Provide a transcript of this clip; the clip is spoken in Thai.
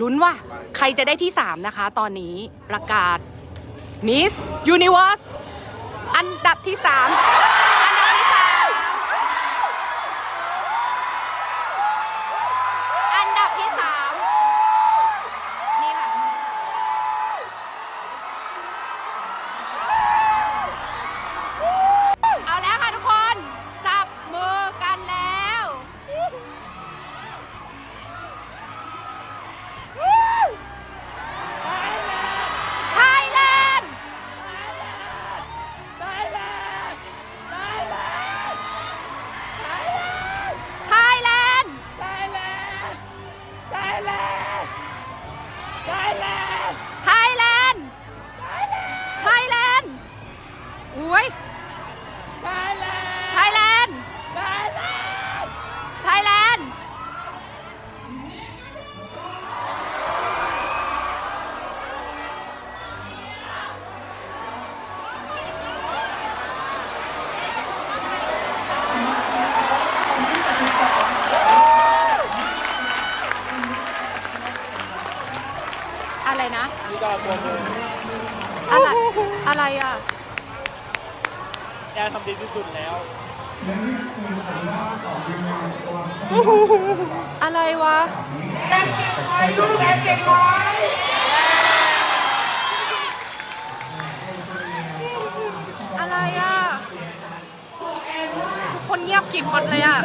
ลุ้นว่าใครจะได้ที่ 3 นะคะ ตอนนี้ประกาศ Miss Universe อันดับที่ 3 อะไรนะนี่ก็ตัวมืออะไรอะไรอะแอร์ทำดีที่สุดแล้วอะไรวะอะไรอะทุกคนเงียบกริบหมดเลยอะ